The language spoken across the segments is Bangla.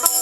Bye.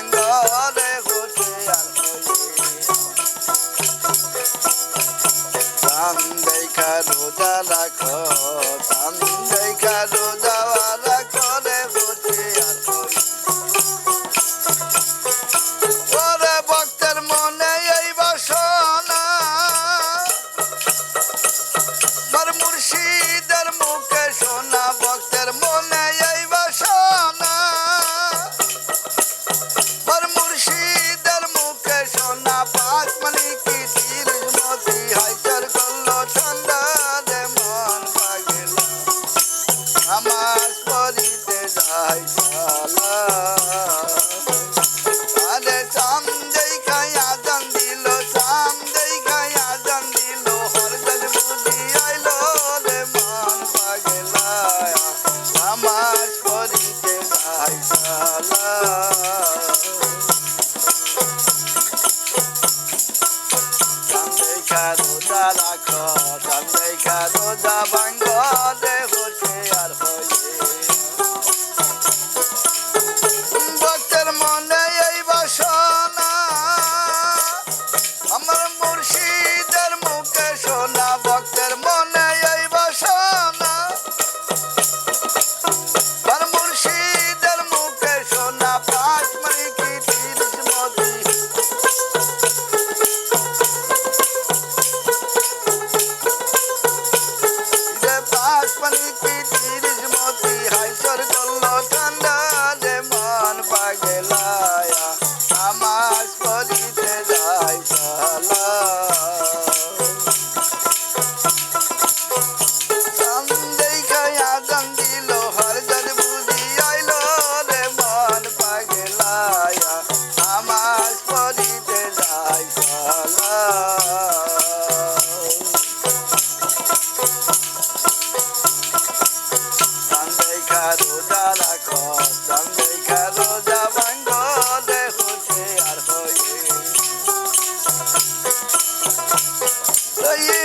রাখো আমি দেখা রোজা রাখো রে বসে আছো ওরে ভক্তের মুখে শোনা ভক্তের মনে নামাজ পড়িতে যাই শালা আরে চাম দেই খাই আজান দিল চাম দেই খাই আজান দিল, হরদল বুঝি আইল রে মান পাগলা নামাজ পড়িতে যাই শালা চাম দেই খা রোজা রাখো চাম দেই খা রোজা ভাঙ্গ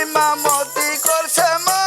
ইমামতি করছে মা।